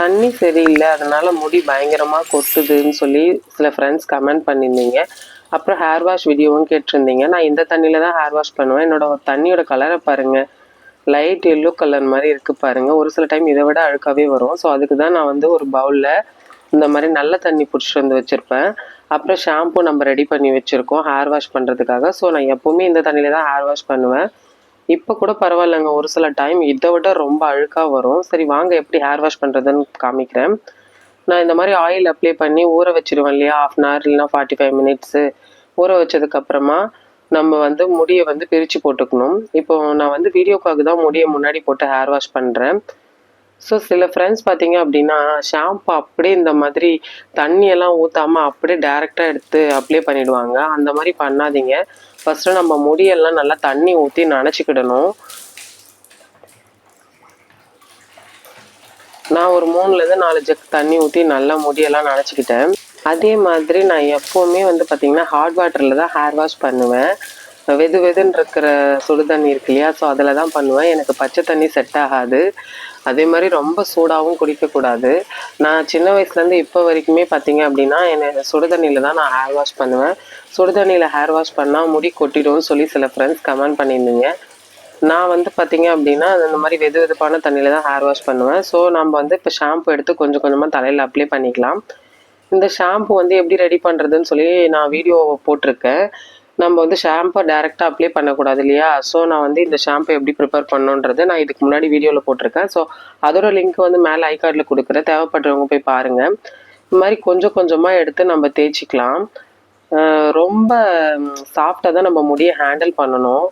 தண்ணி சரியில்லை அதனால முடி பயங்கரமாக கொட்டுதுன்னு சொல்லி சில ஃப்ரெண்ட்ஸ் கமெண்ட் பண்ணியிருந்தீங்க. அப்புறம் ஹேர் வாஷ் வீடியோவும் கேட்டிருந்தீங்க. நான் இந்த தண்ணியில் தான் ஹேர் வாஷ் பண்ணுவேன். என்னோட தண்ணியோட கலரை பாருங்கள் லைட் எல்லோ கலர் மாதிரி இருக்குது பாருங்கள் ஒரு சில டைம் இதை விட அழுக்காவே வரும். ஸோ அதுக்கு தான் நான் வந்து ஒரு பவுலில் இந்த மாதிரி நல்ல தண்ணி பிடிச்சிட்டு வந்து வச்சுருப்பேன். அப்புறம் ஷாம்பு நம்ம ரெடி பண்ணி வச்சுருக்கோம் ஹேர் வாஷ் பண்ணுறதுக்காக ஸோ நான் எப்போவுமே இந்த தண்ணியில் தான் ஹேர் வாஷ் பண்ணுவேன். இப்போ கூட பரவாயில்லைங்க. ஒரு சில டைம் இதை விட ரொம்ப அழுக்காக வரும். சரி வாங்க எப்படி ஹேர் வாஷ் பண்ணுறதுன்னு காமிக்கிறேன். நான் இந்த மாதிரி ஆயில் அப்ளை பண்ணி ஊற வச்சிருவேன் இல்லையா? ஆஃப் அன் ஹவர் இல்லைனா ஃபார்ட்டி ஃபைவ் மினிட்ஸு ஊற வச்சதுக்கப்புறமா நம்ம வந்து முடியை வந்து பிரித்து போட்டுக்கணும். இப்போ நான் வந்து வீடியோக்காக தான் முடியை முன்னாடி போட்டு ஹேர் வாஷ் பண்ணுறேன் ஸோ சில ஃப்ரெண்ட்ஸ் பார்த்தீங்க அப்படின்னா ஷாம்பு அப்படியே இந்த மாதிரி தண்ணியெல்லாம் ஊற்றாமல் அப்படியே டேரெக்டாக எடுத்து அப்ளை பண்ணிவிடுவாங்க அந்த மாதிரி பண்ணாதீங்க. ஃபஸ்ட்டு நம்ம முடியெல்லாம் நல்லா தண்ணி ஊற்றி நனைச்சிக்கிடணும். நான் ஒரு மூணுலேருந்து நாலு ஜக் தண்ணி ஊற்றி நல்லா முடியெல்லாம் நனைச்சிக்கிட்டேன். அதே மாதிரி நான் எப்போவுமே வந்து பார்த்திங்கன்னா ஹாட் வாட்டரில் தான் ஹேர் வாஷ் பண்ணுவேன். வெது வெதுன்னு இருக்கிற சுடு தண்ணி இருக்கு இல்லையா? ஸோ அதில் தான் பண்ணுவேன். எனக்கு பச்சை தண்ணி செட் ஆகாது. அதே மாதிரி ரொம்ப சூடாகவும் குடிக்கக்கூடாது நான் சின்ன வயசுலேருந்து இப்போ வரைக்குமே பார்த்தீங்க அப்படின்னா என்னை சுடு தண்ணியில் தான் நான் ஹேர் வாஷ் பண்ணுவேன். சுடு தண்ணியில் ஹேர் வாஷ் பண்ணால் முடி கொட்டிடும்னு சொல்லி சில ஃப்ரெண்ட்ஸ் கமெண்ட் பண்ணியிருந்தீங்க. நான் வந்து பார்த்தீங்க அப்படின்னா இந்த மாதிரி வெது வெதுப்பான தண்ணியில் தான் ஹேர் வாஷ் பண்ணுவேன். ஸோ நம்ம வந்து இப்போ ஷாம்பு எடுத்து கொஞ்சம் கொஞ்சமாக தலையில் அப்ளை பண்ணிக்கலாம். இந்த ஷாம்பு வந்து எப்படி ரெடி பண்ணுறதுன்னு சொல்லி நான் வீடியோ போட்டிருக்கேன். நம்ம வந்து ஷாம்பை டேரெக்டாக அப்ளை பண்ணக்கூடாது இல்லையா? ஸோ நான் வந்து இந்த ஷாம்பை எப்படி ப்ரிப்பேர் பண்ணுன்றது நான் இதுக்கு முன்னாடி வீடியோவில் போட்டிருக்கேன். ஸோ அதோட லிங்க் வந்து மேலே ஐ கார்டில் கொடுக்குறேன். தேவைப்படுறவங்க போய் பாருங்கள் இந்த மாதிரி கொஞ்சம் கொஞ்சமாக எடுத்து நம்ம தேய்ச்சிக்கலாம். ரொம்ப சாஃப்டாக தான் நம்ம முடியை ஹேண்டில் பண்ணணும்.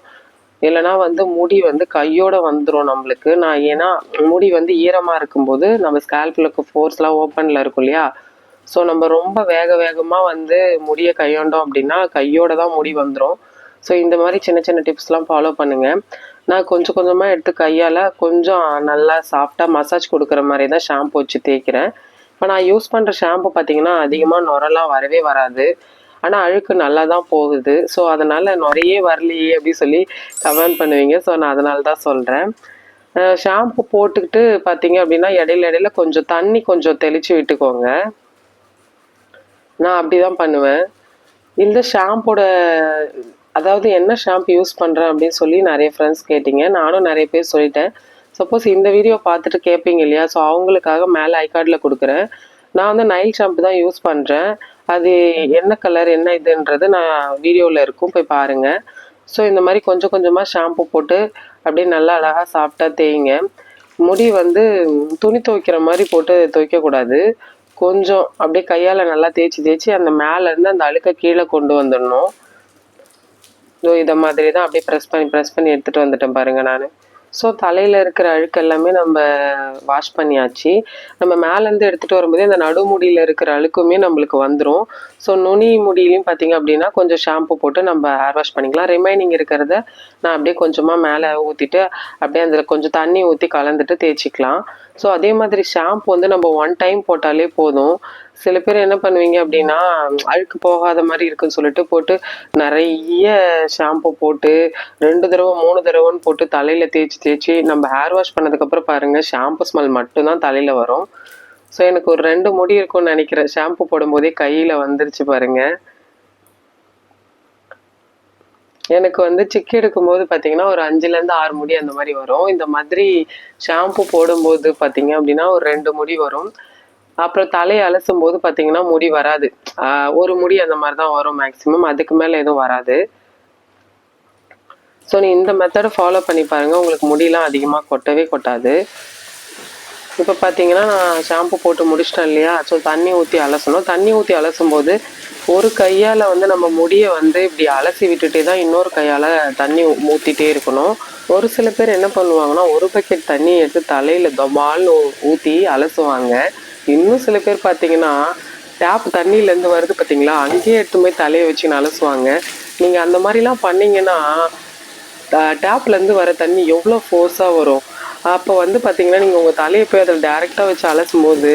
இல்லைனா வந்து முடி வந்து கையோட வந்துடும் நம்மளுக்கு. நான் ஏன்னா முடி வந்து ஈரமாக இருக்கும்போது நம்ம ஸ்கேல்பில் ஃபோர்ஸ்லாம் ஓப்பனில் இருக்கும் இல்லையா? ஸோ நம்ம ரொம்ப வேக வேகமாக வந்து முடியை கையாண்டோம் அப்படின்னா கையோட தான் முடி வந்துடும் ஸோ இந்த மாதிரி சின்ன சின்ன டிப்ஸ்லாம் ஃபாலோ பண்ணுங்கள் நான் கொஞ்சம் கொஞ்சமாக எடுத்து கையால் கொஞ்சம் நல்லா சாஃப்டாக மசாஜ் கொடுக்குற மாதிரி தான் ஷாம்பு வச்சு தேய்க்கிறேன். இப்போ நான் யூஸ் பண்ணுற ஷாம்பு பார்த்திங்கன்னா அதிகமாக நுரெல்லாம் வரவே வராது. ஆனால் அழுக்கு நல்லா தான் போகுது. ஸோ அதனால் நிறைய வரலையே அப்படி சொல்லி கமெண்ட் பண்ணுவீங்க. ஸோ நான் அதனால தான் சொல்கிறேன் ஷாம்பு போட்டுக்கிட்டு பார்த்தீங்க அப்படின்னா இடையில இடையில கொஞ்சம் தண்ணி கொஞ்சம் தெளித்து விட்டுக்கோங்க. நான் அப்படி தான் பண்ணுவேன். இந்த ஷாம்போட அதாவது என்ன ஷாம்பு யூஸ் பண்ணுறேன் அப்படின்னு சொல்லி நிறைய ஃப்ரெண்ட்ஸ் கேட்டிங்க. நானும் நிறைய பேர் சொல்லிட்டேன். சப்போஸ் இந்த வீடியோ பார்த்துட்டு கேட்பீங்க இல்லையா? ஸோ அவங்களுக்காக மேலே ஐகார்டில் கொடுக்குறேன். நான் வந்து நைல் ஷாம்பு தான் யூஸ் பண்ணுறேன் அது என்ன கலர் என்ன இதுன்றது நான் வீடியோவில் இருக்கும். போய் பாருங்கள் ஸோ இந்த மாதிரி கொஞ்சம் கொஞ்சமாக ஷாம்பு போட்டு அப்படியே நல்லா அழகாக சாஃப்டாக தேய்ங்க. முடி வந்து துணி துவைக்கிற மாதிரி போட்டு துவைக்கக்கூடாது. கொஞ்சம் அப்படியே கையால் நல்லா தேய்ச்சி தேய்ச்சி அந்த மேலேருந்து அந்த அழுக்க கீழே கொண்டு வந்துடணும். ஸோ இதை மாதிரி தான் அப்படியே ப்ரெஸ் பண்ணி ப்ரெஸ் பண்ணி எடுத்துகிட்டு வந்துட்டேன் பாருங்கள் நான். ஸோ தலையில் இருக்கிற அழுக்கு எல்லாமே நம்ம வாஷ் பண்ணியாச்சு. நம்ம மேலேருந்து எடுத்துகிட்டு வரும்போதே அந்த நடுமுடியில் இருக்கிற அழுக்குமே நம்மளுக்கு வந்துடும் ஸோ நுனி முடியிலையும் பார்த்தீங்க அப்படின்னா கொஞ்சம் ஷாம்பு போட்டு நம்ம ஹேர் வாஷ் பண்ணிக்கலாம். ரிமைனிங் இருக்கிறத நான் அப்படியே கொஞ்சமாக மேலே ஊற்றிட்டு அப்படியே அதில் கொஞ்சம் தண்ணி ஊற்றி கலந்துட்டு தேய்ச்சிக்கலாம். ஸோ அதே மாதிரி ஷாம்பு வந்து நம்ம ஒன் டைம் போட்டாலே போதும். சில பேர் என்ன பண்ணுவீங்க அப்படின்னா அழுக்கு போகாத மாதிரி இருக்குன்னு சொல்லிட்டு போட்டு நிறைய ஷாம்பு போட்டு ரெண்டு தடவை மூணு தடவைன்னு போட்டு தலையில் தேய்ச்சி தேய்ச்சி நம்ம ஹேர் வாஷ் பண்ணதுக்கப்புறம் பாருங்கள் ஷாம்பு ஸ்மெல் மட்டும்தான் தலையில் வரும். ஸோ எனக்கு ஒரு ரெண்டு முடி இருக்கும்னு நினைக்கிறேன். ஷாம்பு போடும்போதே கையில் வந்துருச்சு பாருங்க. எனக்கு வந்து சிக்கி எடுக்கும்போது பார்த்தீங்கன்னா ஒரு அஞ்சுலேருந்து ஆறு முடி அந்த மாதிரி வரும். இந்த மாதிரி ஷாம்பு போடும்போது பார்த்தீங்க அப்படின்னா ஒரு ரெண்டு முடி வரும். அப்புறம் தலையை அலசும் போது பார்த்தீங்கன்னா முடி வராது. ஒரு முடி அந்த மாதிரி தான் வரும் மேக்ஸிமம் அதுக்கு மேலே எதுவும் வராது. ஸோ நீ இந்த மெத்தடை ஃபாலோ பண்ணி பாருங்கள் உங்களுக்கு முடியெலாம் அதிகமாக கொட்டவே கொட்டாது. இப்போ பார்த்தீங்கன்னா நான் ஷாம்பு போட்டு முடிச்சிட்டேன் இல்லையா? ஸோ தண்ணி ஊற்றி அலசணும். தண்ணி ஊற்றி அலசும் போது ஒரு கையால் வந்து நம்ம முடியை வந்து இப்படி அலசி விட்டுட்டே தான் இன்னொரு கையால் தண்ணி ஊற்றிட்டே இருக்கணும். ஒரு சில பேர் என்ன பண்ணுவாங்கன்னா ஒரு பக்கெட் தண்ணி எடுத்து தலையில் தொபால்னு ஊற்றி அலசுவாங்க. இன்னும் சில பேர் பார்த்தீங்கன்னா டேப் தண்ணியிலேருந்து வருது பார்த்தீங்களா? அங்கேயே எடுத்து போய் தலையை வச்சு அலசுவாங்க நீங்கள் அந்த மாதிரிலாம் பண்ணீங்கன்னா டேப்லேருந்து வர தண்ணி எவ்வளோ ஃபோர்ஸாக வரும்? அப்போ வந்து பார்த்தீங்கன்னா நீங்கள் உங்கள் தலையை போய் அதில் டேரெக்டாக வச்சு அலசும் போது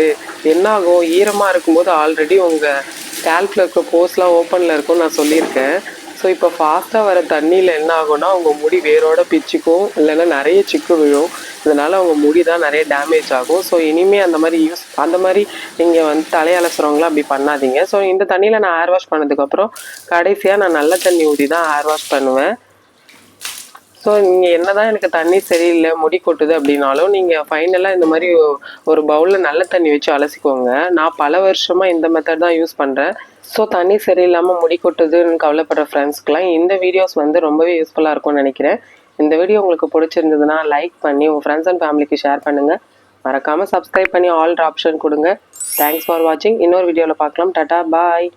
என்ன ஆகும் ஈரமாக இருக்கும்போது ஆல்ரெடி உங்கள் ஸ்கேல்பில் இருக்க போஸ்லாம் ஓப்பனில் இருக்கும்னு நான் சொல்லியிருக்கேன். ஸோ இப்போ ஃபாஸ்ட்டாக வர தண்ணியில் என்ன ஆகும்னா அவங்க முடி வேரோட பிச்சுக்கும் இல்லைன்னா நிறைய சிக்கு விழும். இதனால் அவங்க முடி தான் நிறைய டேமேஜ் ஆகும். ஸோ இனிமே அந்த மாதிரி யூஸ் அந்த மாதிரி நீங்கள் வந்து தலையலசுறவங்களாம் அப்படி பண்ணாதீங்க. ஸோ இந்த தண்ணியில் நான் ஹேர் வாஷ் பண்ணதுக்கப்புறம் கடைசியாக நான் நல்ல தண்ணி ஊற்றி தான் ஹேர் வாஷ் பண்ணுவேன். ஸோ நீங்கள் என்னதான் எனக்கு தண்ணி சரியில்லை முடி கொட்டுது அப்படின்னாலும் நீங்கள் ஃபைனலாக இந்த மாதிரி ஒரு பவுலில் நல்ல தண்ணி வச்சு அலசிக்கோங்க. நான் பல வருஷமாக இந்த மெத்தட் தான் யூஸ் பண்ணுறேன் ஸோ தண்ணி சரியில்லாமல் முடி கொட்டுதுன்னு கவலைப்படுற ஃப்ரெண்ட்ஸ்க்குலாம் இந்த வீடியோஸ் வந்து ரொம்பவே யூஸ்ஃபுல்லாக இருக்கும்னு நினைக்கிறேன். இந்த வீடியோ உங்களுக்கு பிடிச்சிருந்ததுன்னா லைக் பண்ணி உங்கள் ஃப்ரெண்ட்ஸ் அண்ட் ஃபேமிலிக்கு ஷேர் பண்ணுங்கள் மறக்காமல் சப்ஸ்கிரைப் பண்ணி ஆல் ஆப்ஷன் கொடுங்க. தேங்க்ஸ் ஃபார் வாட்சிங் இன்னொரு வீடியோவில் பார்க்கலாம். டட்டா பாய்